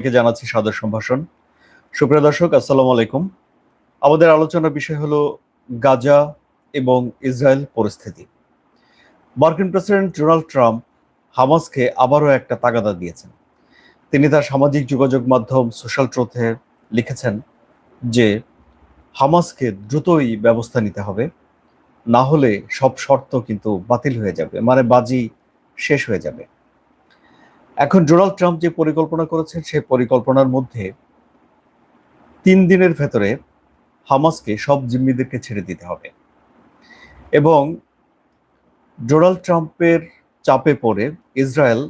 সবাইকে জানাচ্ছি সাদর সম্ভাষণ। সুপ্রিয় দর্শক, আসসালামু আলাইকুম। আমাদের আলোচনার বিষয় হলো গাজা এবং ইসরায়েল পরিস্থিতি। মার্কিন প্রেসিডেন্ট ডোনাল্ড ট্রাম্প হামাসকে আবারও একটা তাগাদা দিয়েছেন। তিনি তার সামাজিক যোগাযোগ মাধ্যম সোশ্যাল ট্রোথে লিখেছেন যে, হামাসকে দ্রুতই ব্যবস্থা নিতে হবে। না হলে সব শর্ত কিন্তু বাতিল হয়ে যাবে। মানে বাজি শেষ হয়ে যাবে। এখন ডোনাল্ড ট্রাম্প যে পরিকল্পনা করেছেন সেই পরিকল্পনার মধ্যে তিন দিনের ভেতরে হামাসকে সব জিম্মিদেরকে ছেড়ে দিতে হবে। এবং ডোনাল্ড ট্রাম্পের চাপে পড়ে ইসরায়েল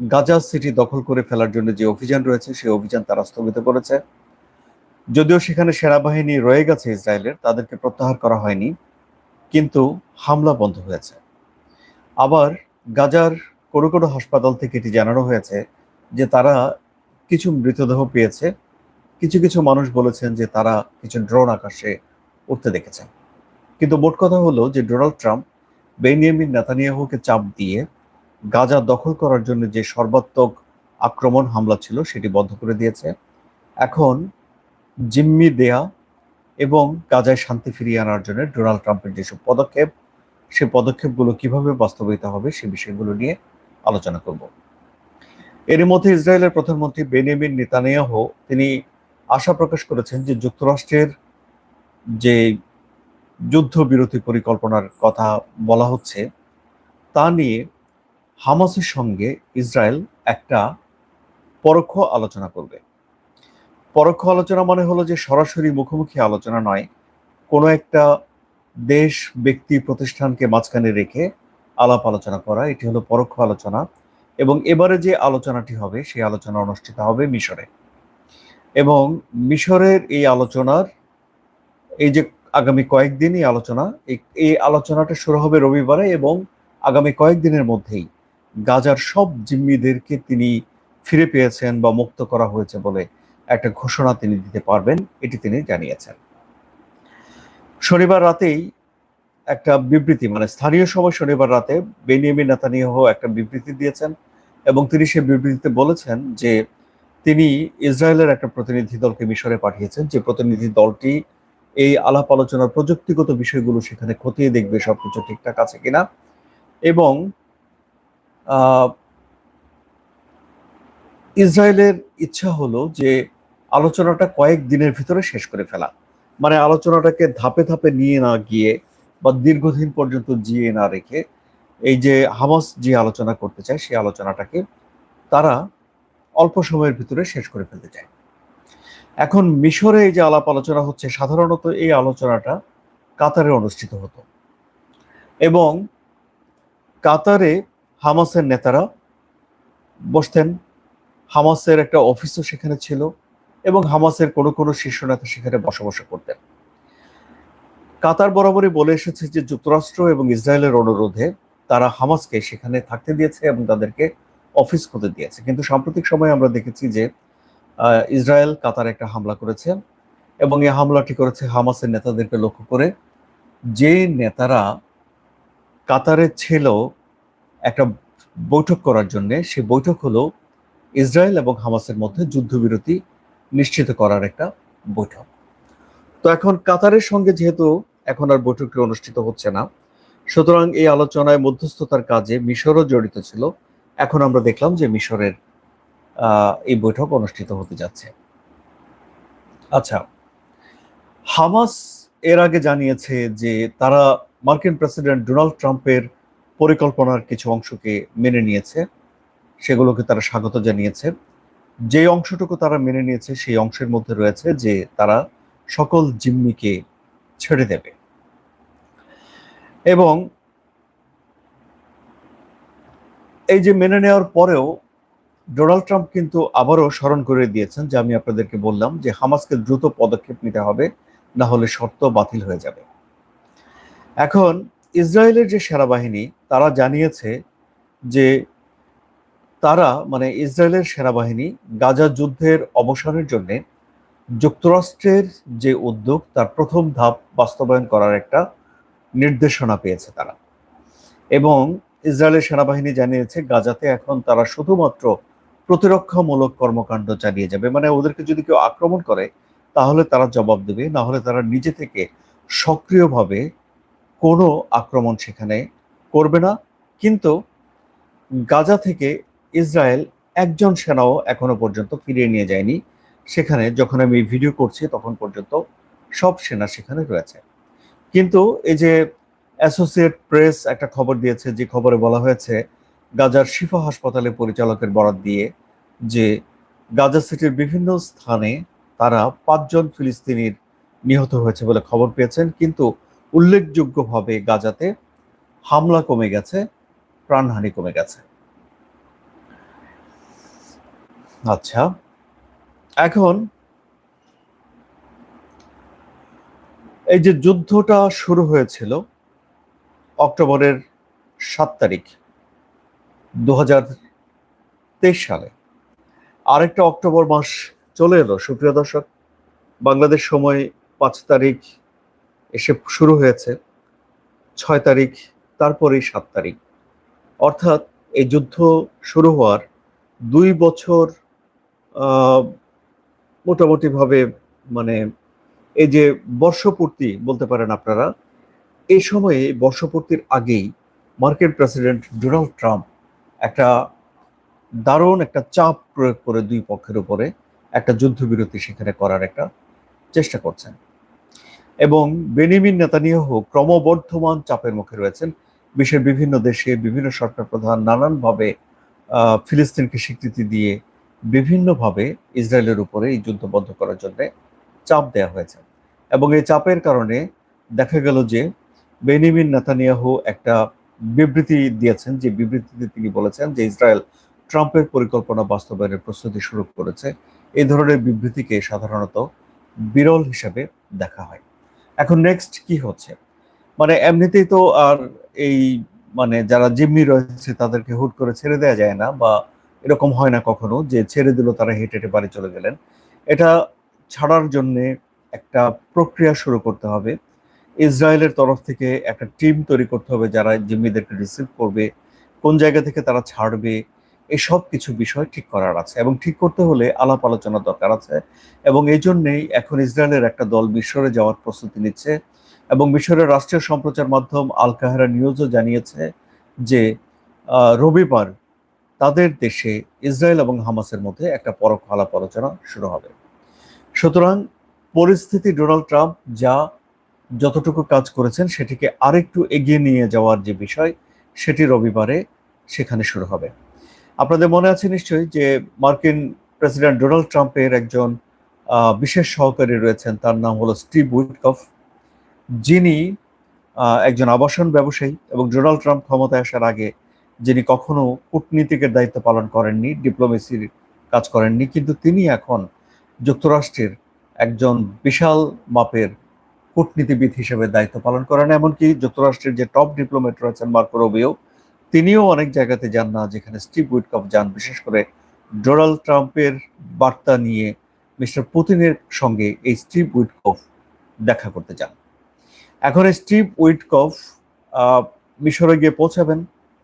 গাজা সিটি দখল করে ফেলার জন্য যে অভিযান রয়েছে, সেই অভিযান তারা স্থগিত করেছে। যদিও সেখানে সেনাবাহিনী রয়ে গেছে ইসরায়েলের, তাদেরকে প্রত্যাহার করা হয়নি, কিন্তু হামলা বন্ধ হয়েছে। আবার গাজার কোনো কোনো হাসপাতাল থেকে এটি জানানো হয়েছে যে তারা কিছু মৃতদেহ পেয়েছে। কিছু কিছু মানুষ বলেছেন যে তারা কিছু ড্রোন আকাশে উঠতে দেখেছেন কিন্তু মোট কথা হলো যে ডোনাল্ড ট্রাম্প, বেনিয়ামিন নেতানিয়াহুকে চাপ দিয়ে গাজা দখল করার জন্য যে সর্বাত্মক আক্রমণ হামলা ছিল সেটি বন্ধ করে দিয়েছে। এখন জিম্মি দেয়া এবং গাজায় শান্তি ফিরিয়ে আনার জন্য ডোনাল্ড ট্রাম্পের যেসব পদক্ষেপ, সে পদক্ষেপগুলো কীভাবে বাস্তবায়িত হবে সে বিষয়গুলো নিয়ে আলোচনা করব। এর মধ্যে ইসরায়েলের প্রধানমন্ত্রী বেনিয়ামিন নেতানিয়াহ তিনি আশা প্রকাশ করেছেন যে যুক্তরাষ্ট্রের যে যুদ্ধবিরতি পরিকল্পনার কথা বলা হচ্ছে, তা নিয়ে হামাসের সঙ্গে ইসরায়েল একটা পরোক্ষ আলোচনা করবে। পরোক্ষ আলোচনা মানে হলো যে সরাসরি মুখোমুখি আলোচনা নয়, কোনো একটা দেশ ব্যক্তি প্রতিষ্ঠানকে মাঝখানে রেখে আলাপ আলোচনা করা, এটি হলো পরোক্ষ আলোচনা এবং এবারে যে আলোচনাটি হবে, সেই আলোচনা অনুষ্ঠিত হবে মিশরে। এবং মিশরের এই আলোচনার, এই যে আগামী কয়েকদিন এই আলোচনা এই আলোচনাটা শুরু হবে রবিবারে এবং আগামী কয়েকদিনের মধ্যেই গাজার সব জিম্মিদেরকে তিনি ফিরে পেয়েছেন বা মুক্ত করা হয়েছে বলে একটা ঘোষণা তিনি দিতে পারবেন, এটি তিনি জানিয়েছেন। শনিবার রাতেই একটা বিবৃতি মানে স্থানীয় সময় শনিবার রাতে বেনিয়ামিন নেতানিয়াহ একটা বিবৃতি দিয়েছেন এবং তিনি সে বিবৃতিতে বলেছেন যে তিনি ইসরায়েলের একটা প্রতিনিধি দলকে মিশরে পাঠিয়েছেন। যে প্রতিনিধি দলটি এই আলাপ আলোচনার প্রযুক্তিগত বিষয়গুলো সেখানে খতিয়ে দেখবে, সবকিছু ঠিকঠাক আছে কিনা। এবং ইসরায়েলের ইচ্ছা হলো যে আলোচনাটা কয়েক দিনের ভিতরে শেষ করে ফেলা। মানে আলোচনাটাকে ধাপে ধাপে নিয়ে না গিয়ে বা দীর্ঘদিন পর্যন্ত জিয়ে না রেখে এই যে হামাস যে আলোচনা করতে চায়, সেই আলোচনাটাকে তারা অল্প সময়ের ভিতরে শেষ করে ফেলতে চায়। এখন মিশরে এই যে আলাপ আলোচনা হচ্ছে, সাধারণত এই আলোচনাটা কাতারে অনুষ্ঠিত হতো। এবং কাতারে হামাসের নেতারা বসতেন। হামাসের একটা অফিসও সেখানে ছিল এবং হামাসের কোনো কোনো শীর্ষ নেতা সেখানে বসবাস করতেন। কাতার বরাবরই বলে এসেছে যে যুক্তরাষ্ট্র এবং ইসরায়েলের অনুরোধে তারা হামাসকে সেখানে থাকতে দিয়েছে এবং তাদেরকে অফিস খুঁজে দিয়েছে। কিন্তু সাম্প্রতিক সময়ে আমরা দেখেছি যে ইসরায়েল কাতার একটা হামলা করেছে এবং এই হামলাটি করেছে হামাসের নেতাদেরকে লক্ষ্য করে। যে নেতারা কাতারে ছিল একটা বৈঠক করার জন্য, সে বৈঠক হলো ইসরায়েল এবং হামাসের মধ্যে যুদ্ধবিরতি নিশ্চিত করার একটা বৈঠক। তো এখন কাতারের সঙ্গে যেহেতু এখন আর বৈঠকটি অনুষ্ঠিত হচ্ছে না, সুতরাং এই আলোচনায় মধ্যস্থতার কাজে মিশরও জড়িত ছিল। এখন আমরা দেখলাম যে মিশরের এই বৈঠক অনুষ্ঠিত হতে যাচ্ছে। আচ্ছা হামাস এর আগে জানিয়েছে যে তারা মার্কিন প্রেসিডেন্ট ডোনাল্ড ট্রাম্পের পরিকল্পনার কিছু অংশকে মেনে নিয়েছে, সেগুলোকে তারা স্বাগত জানিয়েছে। যে অংশটুকু তারা মেনে নিয়েছে, সেই অংশের মধ্যে রয়েছে যে তারা সকল জিম্মিকে ছেড়ে দেবে। এবং এই যে মেনে নেওয়ার পরেও ডোনাল্ড ট্রাম্প কিন্তু আবারও স্মরণ করে দিয়েছেন যে আমি আপনাদেরকে বললাম যে হামাসকে দ্রুত পদক্ষেপ নিতে হবে, না হলে শর্ত বাতিল হয়ে যাবে। এখন ইসরায়েলের যে সেনাবাহিনী, তারা জানিয়েছে যে তারা মানে ইসরায়েলের সেনাবাহিনী গাজা যুদ্ধের অবসানের জন্য যুক্তরাষ্ট্রের যে উদ্যোগ, তার প্রথম ধাপ বাস্তবায়ন করার একটা নির্দেশনা পেয়েছে তারা। এবং ইসরায়েলের সেনাবাহিনী জানিয়েছে, গাজাতে এখন তারা শুধুমাত্র প্রতিরক্ষামূলক কর্মকাণ্ড চালিয়ে যাবে। মানে ওদেরকে যদি কেউ আক্রমণ করে, তাহলে তারা জবাব দেবে না হলে তারা নিজে থেকে সক্রিয়ভাবে কোনো আক্রমণ সেখানে করবে না। কিন্তু গাজা থেকে ইসরায়েল একজন সেনাও এখনও পর্যন্ত ফিরিয়ে নিয়ে যায়নি। সেখানে যখন আমি ভিডিও করছি, তখন পর্যন্ত সব সেনা সেখানে রয়েছে। কিন্তু এই যে অ্যাসোসিয়েট প্রেস একটা খবর দিয়েছে, যে খবরে বলা হয়েছে, গাজার শিফা হাসপাতালে পরিচালকের বরাত দিয়ে যে গাজা সিটির বিভিন্ন স্থানে তারা পাঁচজন ফিলিস্তিনির নিহত হয়েছে বলে খবর পেয়েছেন। কিন্তু উল্লেখযোগ্যভাবে গাজাতে হামলা কমে গেছে, প্রাণহানি কমে গেছে। আচ্ছা এখন এই যে যুদ্ধটা শুরু হয়েছিল অক্টোবরের সাত তারিখ দু হাজার তেইশ সালে, আরেকটা অক্টোবর মাস চলে এলো, সুপ্রিয় দর্শক, বাংলাদেশ সময় পাঁচ তারিখ এসে শুরু হয়েছে, ছয় তারিখ তারপরেই সাত তারিখ। অর্থাৎ এই যুদ্ধ শুরু হওয়ার দুই বছর মোটামুটিভাবে মানে এই যে বর্ষপূর্তি বলতে পারেন আপনারা, এই সময়ে বর্ষপূর্তির আগেই মার্কিন প্রেসিডেন্ট ডোনাল্ড ট্রাম্প একটা দারুণ একটা চাপ প্রয়োগ করে দুই পক্ষের উপরে একটা যুদ্ধবিরতি সেখানে করার একটা চেষ্টা করছেন। এবং বেনিমিন নেতানিয়াহু ক্রমবর্ধমান চাপের মুখে রয়েছেন। বিশ্বের বিভিন্ন দেশে বিভিন্ন সরকার প্রধান নানানভাবে ফিলিস্তিনকে স্বীকৃতি দিয়ে বিভিন্নভাবে ইসরায়েলের উপরে এই যুদ্ধ বন্ধ করার জন্য চাপ দেওয়া হয়েছে। এবং এই চাপের কারণে দেখা গেল যে বেনিমিন নাতানিয়াহু একটা বিবৃতি দিয়েছেন, যে বিবৃতিতে তিনি বলেছেন যে ইসরায়েল ট্রাম্পের পরিকল্পনা বাস্তবায়নের প্রস্তুতি শুরু করেছে। এই ধরনের বিবৃতিকে সাধারণত বিরল হিসেবে দেখা হয়। এখন নেক্সট কি হচ্ছে? মানে এমনিতেই তো আর এই মানে যারা জিম্মি রয়েছে তাদেরকে হুট করে ছেড়ে দেওয়া যায় না বা এরকম হয় না কখনো যে ছেড়ে দিল তারা হেঁটে হেঁটে বাড়ি চলে গেলেন। এটা ছাড়ার জন্যে একটা প্রক্রিয়া শুরু করতে হবে। ইসরায়েলের তরফ থেকে একটা টিম তৈরি করতে হবে যারা জিম্মিদেরকে রিসিভ করবে, কোন জায়গা থেকে তারা ছাড়বে এসব কিছু বিষয় ঠিক করার আছে এবং ঠিক করতে হলে আলাপ আলোচনার দরকার আছে এবং এই জন্যেই এখন ইসরায়েলের একটা দল মিশরে যাওয়ার প্রস্তুতি নিচ্ছে এবং মিশরের রাষ্ট্রীয় সম্প্রচার মাধ্যম আল কাহেরা নিউজও জানিয়েছে যে রবিবার তাদের দেশে ইসরায়েল এবং হামাসের মধ্যে একটা পরোক্ষ আলাপ আলোচনা শুরু হবে। সুতরাং পরিস্থিতি ডোনাল্ড ট্রাম্প যা যতটুকু কাজ করেছেন সেটিকে আরেকটু এগিয়ে নিয়ে যাওয়ার যে বিষয়, সেটি রবিবারে সেখানে শুরু হবে। আপনাদের মনে আছে নিশ্চয়ই যে মার্কিন প্রেসিডেন্ট ডোনাল্ড ট্রাম্পের একজন বিশেষ সহকারী রয়েছেন, তার নাম হলো স্টিভ উইটকফ। যিনি একজন আবাসন ব্যবসায়ী এবং ডোনাল্ড ট্রাম্প ক্ষমতায় আসার আগে যিনি কখনো কূটনীতিকের দায়িত্ব পালন করেননি ডিপ্লোমেসির কাজ করেননি, কিন্তু তিনি এখন যুক্তরাষ্ট্রের একজন বিশাল মাপের কূটনীতিবিদ হিসেবে দায়িত্ব পালন করেন। এমনকি যুক্তরাষ্ট্রের যে টপ ডিপ্লোমেট রয়েছেন মার্কো রবিও, তিনিও অনেক জায়গাতে যান না, যেখানে স্টিভ উইটকফ যান, বিশেষ করে ডোনাল্ড ট্রাম্পের বার্তা নিয়ে মিস্টার পুতিনের সঙ্গে এই স্টিভ উইটকফ দেখা করতে যান। এখন স্টিভ উইটকফ মিশরে গিয়ে পৌঁছাবেন।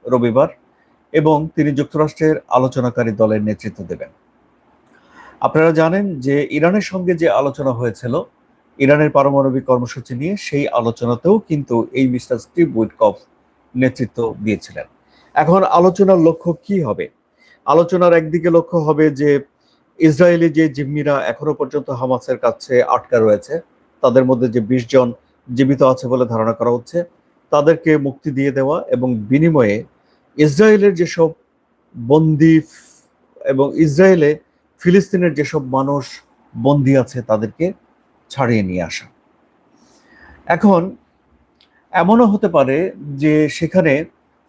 রবিবার এবং তিনি যুক্তরাষ্ট্রের আলোচনাকারী দলের নেতৃত্ব দেবেন। আপনারা জানেন যে ইরানের সঙ্গে যে আলোচনা হয়েছিল, ইরানের পারমাণবিক কর্মসূচি নিয়ে সেই আলোচনাতেও কিন্তু এই মিস্টার স্টিভ উইটকফ নেতৃত্ব দিয়েছিলেন। এখন আলোচনার লক্ষ্য কি হবে? আলোচনার একদিকে লক্ষ্য হবে যে ইসরায়েলি যে জিম্মিরা এখনও পর্যন্ত হামাসের কাছে আটকা রয়েছে, তাদের মধ্যে যে বিশ জন জীবিত আছে বলে ধারণা করা হচ্ছে, তাদেরকে মুক্তি দিয়ে দেওয়া এবং বিনিময়ে ইসরায়েলের যেসব বন্দি এবং ইসরায়েলে ফিলিস্তিনের যেসব মানুষ বন্দি আছে তাদেরকে ছাড়িয়ে নিয়ে আসা। এখন এমনও হতে পারে যে সেখানে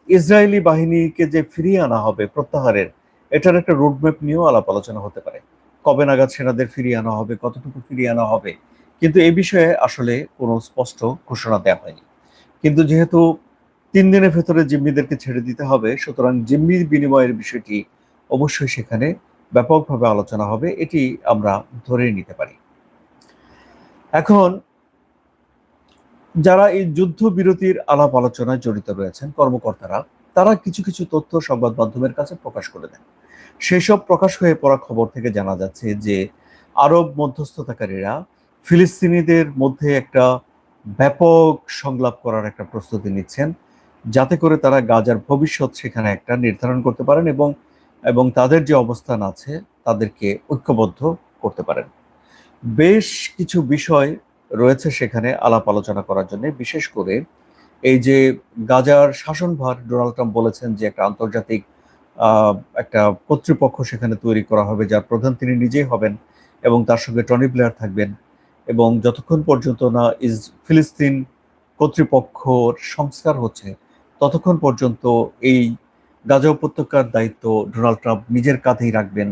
ইসরায়েলি বাহিনীকে যে ফিরিয়ে আনা হবে প্রত্যাহারের, এটার একটা রোডম্যাপ নিয়েও আলাপ আলোচনা হতে পারে। কবে নাগাদ সেনাদের ফিরিয়ে আনা হবে, কতটুকু ফিরিয়ে আনা হবে, কিন্তু এই বিষয়ে আসলে কোনো স্পষ্ট ঘোষণা দেওয়া হয়নি। কিন্তু যেহেতু তিন দিনের ভেতরে জিম্মিদেরকে ছেড়ে দিতে হবে। সুতরাং জিম্মি বিনিময়ের বিষয়টি অবশ্যই সেখানে ব্যাপকভাবে আলোচনা হবে, এটি আমরা ধরে নিতে পারি। এখন, যারা এই যুদ্ধ বিরতির আলাপ আলোচনায় জড়িত রয়েছেন, কর্মকর্তারা, তারা কিছু কিছু তথ্য সংবাদ মাধ্যমের কাছে প্রকাশ করে দেন। সেই সব প্রকাশ হয়ে পড়া খবর থেকে জানা যাচ্ছে যে, আরব মধ্যস্থতাকারীরা ফিলিস্তিনিদের মধ্যে একটা ব্যাপক সংলাপ করার একটা প্রস্তুতি নিচ্ছেন। যাতে করে তারা গাজার ভবিষ্যৎ সেখানে একটা নির্ধারণ করতে পারেন এবং এবং তাদের যে অবস্থান আছে তাদেরকে ঐক্যবদ্ধ করতে পারেন। বেশ কিছু বিষয় রয়েছে সেখানে আলাপ আলোচনা করার জন্য, বিশেষ করে এই যে গাজার শাসনভার ডোনাল্ড ট্রাম্প বলেছেন যে একটা আন্তর্জাতিক একটা কর্তৃপক্ষ সেখানে তৈরি করা হবে যার প্রধান তিনি নিজেই হবেন এবং তার সঙ্গে টনি প্লেয়ার থাকবেন এবং যতক্ষণ পর্যন্ত না ইস, ফিলিস্তিন কর্তৃপক্ষর সংস্কার হচ্ছে ততক্ষণ পর্যন্ত এই গাজা উপত্যকার দায়িত্ব ডোনাল্ড ট্রাম্প নিজের কাঁধেই রাখবেন।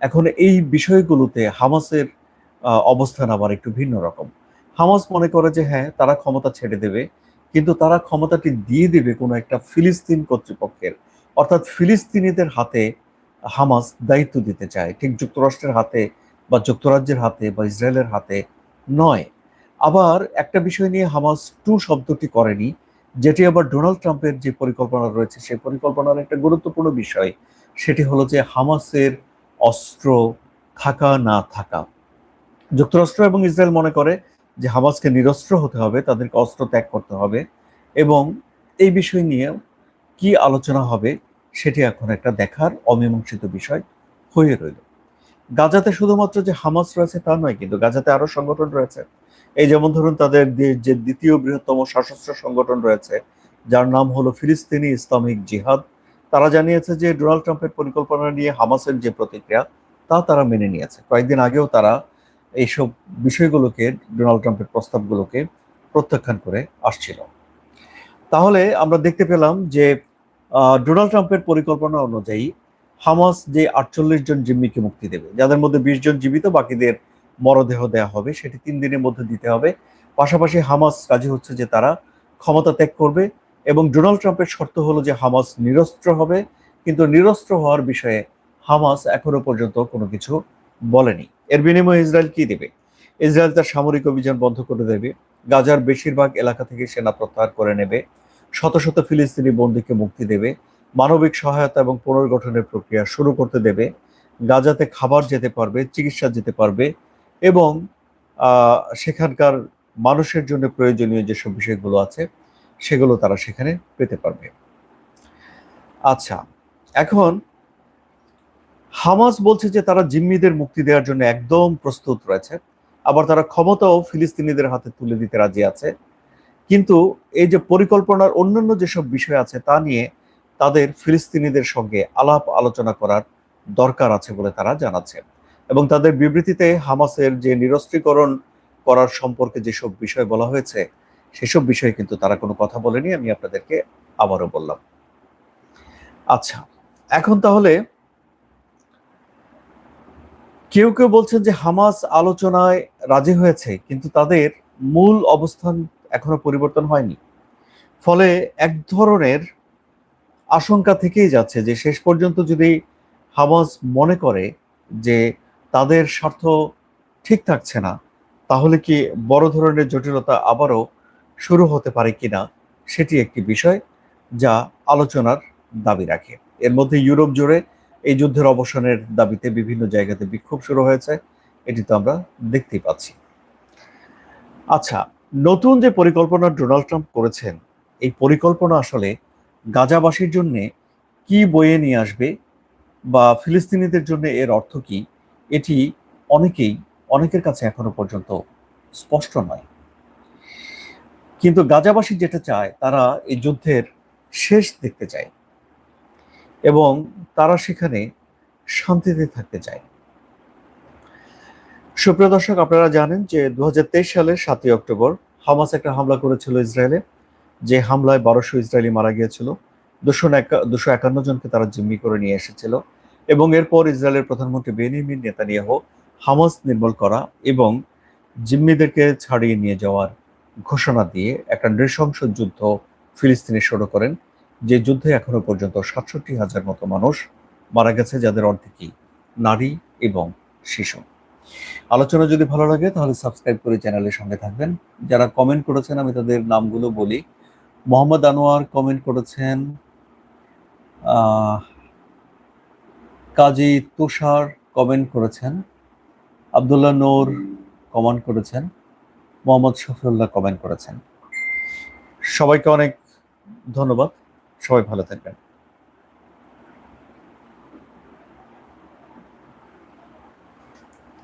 এখন এই বিষয়গুলোতে হামাসের অবস্থান আবার একটু ভিন্ন রকম। হামাস মনে করে যে হ্যাঁ তারা ক্ষমতা ছেড়ে দেবে, কিন্তু তারা ক্ষমতাটি দিয়ে দেবে কোনো একটা ফিলিস্তিন কর্তৃপক্ষের। অর্থাৎ ফিলিস্তিনিদের হাতে হামাস দায়িত্ব দিতে চায়। ঠিক যুক্তরাষ্ট্রের হাতে বা যুক্তরাজ্যের হাতে বা ইসরায়েলের হাতে নয়। আবার একটা বিষয় নিয়ে হামাস টু শব্দটি করেনি যেটি আবার ডোনাল্ড ট্রাম্পের যে পরিকল্পনা রয়েছে, সেই পরিকল্পনার একটা গুরুত্বপূর্ণ বিষয়, সেটি হলো যে হামাসের অস্ত্র থাকা, না থাকা। যুক্তরাষ্ট্র এবং ইসরায়েল মনে করে যে হামাসকে নিরস্ত্র হতে হবে, তাদেরকে অস্ত্র ত্যাগ করতে হবে এবং এই বিষয় নিয়ে কি আলোচনা হবে, সেটি এখন একটা দেখার অমীমাংসিত বিষয় হয়ে রইল। গাজাতে শুধুমাত্র যে হামাস রয়েছে তা নয়, কিন্তু গাজাতে আরও সংগঠন রয়েছে। এই যেমন ধরুন তাদের যে দ্বিতীয় বৃহত্তম সশস্ত্র সংগঠন রয়েছে, যার নাম হলো ফিলিস্তিনি ইসলামিক জিহাদ, তারা জানিয়েছে যে ডোনাল্ড ট্রাম্পের পরিকল্পনা নিয়ে হামাসের যে প্রতিক্রিয়া, তা তারা মেনে নিয়েছে। কয়েকদিন আগেও তারা এইসব বিষয়গুলোকে, ডোনাল্ড ট্রাম্পের প্রস্তাবগুলোকে প্রত্যাখ্যান করে আসছিল। তাহলে আমরা দেখতে পেলাম যে ডোনাল্ড ট্রাম্পের পরিকল্পনা অনুযায়ী হামাস যে আটচল্লিশ জন জিম্মিকে মুক্তি দেবে, যাদের মধ্যে বিশ জন জীবিত, বাকিদের মরদেহ দেওয়া হবে, সেটি তিন দিনের মধ্যে দিতে হবে। পাশাপাশি হামাস রাজি হচ্ছে যে তারা ক্ষমতা ত্যাগ করবে এবং ডোনাল্ড ট্রাম্পের শর্ত হলো যে হামাস নিরস্ত্র হবে, কিন্তু নিরস্ত্র হওয়ার বিষয়ে হামাস এখনও পর্যন্ত কোনো কিছু বলেনি। এর বিনিময়ে ইসরায়েল কি দেবে? ইসরায়েল তার সামরিক অভিযান বন্ধ করে দেবে, গাজার বেশিরভাগ এলাকা থেকে সেনা প্রত্যাহার করে নেবে, শত শত ফিলিস্তিনি বন্দীকে মুক্তি দেবে, মানবিক সহায়তা এবং পুনর্গঠনের প্রক্রিয়া শুরু করতে দেবে, গাজাতে খাবার যেতে পারবে, চিকিৎসা যেতে পারবে এবং সেখানকার মানুষের জন্য প্রয়োজনীয় যেসব বিষয়গুলো আছে, সেগুলো তারা সেখানে পেতে পারবে। আচ্ছা এখন হামাস বলছে যে তারা জিম্মিদের মুক্তি দেওয়ার জন্য একদম প্রস্তুত রয়েছে। আবার তারা ক্ষমতাও ফিলিস্তিনিদের হাতে তুলে দিতে রাজি আছে। কিন্তু এই যে পরিকল্পনার অন্যান্য যেসব বিষয় আছে তা নিয়ে তাদের ফিলিস্তিনিদের সঙ্গে আলাপ আলোচনা করার দরকার আছে বলে তারা জানাচ্ছে। এবং তাদের বিবৃতিতে হামাসের যে নিরস্ত্রীকরণ করার সম্পর্কে যেসব বিষয় বলা হয়েছে, সেসব বিষয়ে কিন্তু তারা কোনো কথা বলেনি, আমি আপনাদেরকে আবারও বললাম। আচ্ছা এখন তাহলে কেউ কেউ বলছেন যে হামাস আলোচনায় রাজি হয়েছে, কিন্তু তাদের মূল অবস্থান এখনও পরিবর্তন হয়নি। ফলে এক ধরনের আশঙ্কা থেকেই যাচ্ছে যে শেষ পর্যন্ত যদি হামাস মনে করে যে তাদের স্বার্থ ঠিক থাকছে না, তাহলে কি বড় ধরনের জটিলতা আবারও শুরু হতে পারে কিনা সেটি একটি বিষয় যা আলোচনার দাবি রাখে। এর মধ্যে ইউরোপ জুড়ে এই যুদ্ধের অবসানের দাবিতে বিভিন্ন জায়গাতে বিক্ষোভ শুরু হয়েছে, এটি তো আমরা দেখতেই পাচ্ছি। আচ্ছা নতুন যে পরিকল্পনা ডোনাল্ড ট্রাম্প করেছেন, এই পরিকল্পনা আসলে গাজাবাসীর জন্য কি বয়ে নিয়ে আসবে বা ফিলিস্তিনিদের জন্য এর অর্থ কি এটি অনেকেই, অনেকের কাছে এখনও পর্যন্ত স্পষ্ট নয়। কিন্তু গাজাবাসী যেটা চায়, তারা এই যুদ্ধের শেষ দেখতে চায় এবং তারা সেখানে শান্তিতে থাকতে চায়। সুপ্রিয় দর্শক, আপনারা জানেন যে দু হাজার তেইশ সালের সাতই অক্টোবর হামাস একটা হামলা করেছিল ইসরায়েলে, যে হামলায় বারোশো ইসরায়েলি মারা গিয়েছিল, দুশো দুশো একান্ন জনকে তারা জিম্মি করে নিয়ে এসেছিল। এবং এরপর ইসরায়েলের প্রধানমন্ত্রী বেনিমিন নেতানিয়াহ হামাস নির্মূল করা এবং জিম্মিদেরকে ছাড়িয়ে নিয়ে যাওয়ার ঘোষণা দিয়ে একটা নৃশংস যুদ্ধ ফিলিস্তিনে শুরু করেন, যে যুদ্ধে এখনও পর্যন্ত সাতষট্টি হাজার মতো মানুষ মারা গেছে, যাদের অর্ধেকই নারী এবং শিশু। আলোচনা যদি ভালো লাগে, তাহলে সাবস্ক্রাইব করে চ্যানেলের সঙ্গে থাকবেন। যারা কমেন্ট করেছেন, আমি তাদের নামগুলো বলি। মোহাম্মদ আনোয়ার কমেন্ট করেছেন কাজী তুষার কমেন্ট করেছেন, আবদুল্লাহ নূর কমেন্ট করেছেন, মোহাম্মদ শফিউল্লাহ কমেন্ট করেছেন। সবাইকে অনেক ধন্যবাদ। সবাই ভালো থাকবেন।